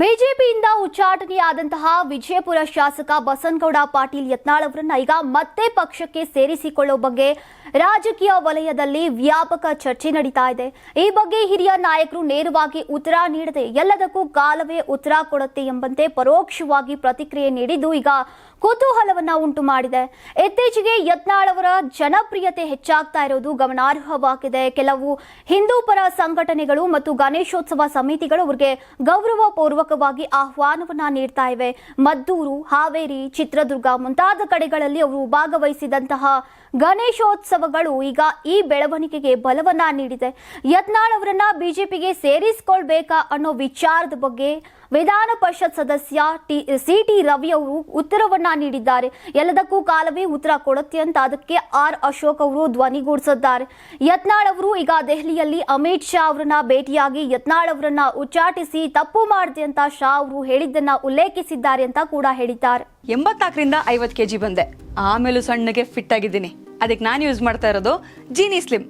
ಬಿಜೆಪಿಯಿಂದ ಉಚ್ಚಾಟನೆಯಾದಂತಹ ವಿಜಯಪುರ ಶಾಸಕ ಬಸನಗೌಡ ಪಾಟೀಲ್ ಯತ್ನಾಳ್ ಅವರನ್ನ ಈಗ ಮತ್ತೆ ಪಕ್ಷಕ್ಕೆ ಸೇರಿಸಿಕೊಳ್ಳೋ ಬಗ್ಗೆ ರಾಜಕೀಯ ವಲಯದಲ್ಲಿ ವ್ಯಾಪಕ ಚರ್ಚೆ ನಡೀತಾ ಇದೆ. ಈ ಬಗ್ಗೆ ಹಿರಿಯ ನಾಯಕರು ನೇರವಾಗಿ ಉತ್ತರ ನೀಡದೆ ಎಲ್ಲದಕ್ಕೂ ಕಾಲವೇ ಉತ್ತರ ಕೊಡುತ್ತೆ ಎಂಬಂತೆ ಪರೋಕ್ಷವಾಗಿ ಪ್ರತಿಕ್ರಿಯೆ ನೀಡಿದ್ದು ಈಗ ಕುತೂಹಲವನ್ನ ಉಂಟು ಮಾಡಿದೆ. ಇತ್ತೀಚೆಗೆ ಯತ್ನಾಳ್ ಅವರ ಜನಪ್ರಿಯತೆ ಹೆಚ್ಚಾಗ್ತಾ ಇರೋದು ಗಮನಾರ್ಹವಾಗಿದೆ ಕೆಲವು ಹಿಂದೂ ಪರ ಸಂಘಟನೆಗಳು ಮತ್ತು ಗಣೇಶೋತ್ಸವ ಸಮಿತಿಗಳು ಅವರಿಗೆ ಗೌರವ ಪೂರ್ವಕವಾಗಿ ಆಹ್ವಾನವನ್ನ ನೀಡ್ತಾ ಇವೆ. ಮದ್ದೂರು, ಹಾವೇರಿ, ಚಿತ್ರದುರ್ಗ ಮುಂತಾದ ಕಡೆಗಳಲ್ಲಿ ಅವರು ಭಾಗವಹಿಸಿದಂತಹ ಗಣೇಶೋತ್ಸವಗಳು ಈಗ ಈ ಬೆಳವಣಿಗೆಗೆ ಬಲವನ್ನ ನೀಡಿದೆ. ಯತ್ನಾಳ್ ಅವರನ್ನ ಬಿಜೆಪಿಗೆ ಸೇರಿಸಿಕೊಳ್ಬೇಕಾ ಅನ್ನೋ ವಿಚಾರದ ಬಗ್ಗೆ ವಿಧಾನ ಪರಿಷತ್ ಸದಸ್ಯ ಟಿ ಸಿ ಟಿ ರವಿ ಅವರು ಉತ್ತರವನ್ನ ನೀಡಿದ್ದಾರೆ. ಎಲ್ಲದಕ್ಕೂ ಕಾಲವೇ ಉತ್ತರ ಕೊಡುತ್ತೆ ಅಂತ ಅದಕ್ಕೆ ಆರ್ ಅಶೋಕ್ ಅವರು ಧ್ವನಿಗೂಡಿಸಿದ್ದಾರೆ ಯತ್ನಾಳ್ ಅವರು ಈಗ ದೆಹಲಿಯಲ್ಲಿ, ಅಮಿತ್ ಶಾ ಅವರನ್ನ ಭೇಟಿಯಾಗಿ ಯತ್ನಾಳ್ ಅವರನ್ನ ಉಚ್ಚಾಟಿಸಿ ತಪ್ಪು ಮಾಡಿದೆ ಅಂತ ಶಾ ಅವರು ಹೇಳಿದ್ದನ್ನ ಉಲ್ಲೇಖಿಸಿದ್ದಾರೆ ಅಂತ ಕೂಡ ಹೇಳಿದ್ದಾರೆ. ಎಂಬತ್ನಾಲ್ಕರಿಂದ ಐವತ್ತು ಕೆ ಜಿ ಬಂದೆ. ಆಮೇಲೂ ಸಣ್ಣಗೆ ಫಿಟ್ ಆಗಿದ್ದೀನಿ. ಅದಕ್ಕೆ ನಾನು ಯೂಸ್ ಮಾಡ್ತಾ ಇರೋದು ಜೀನಿ ಸ್ಲಿಮ್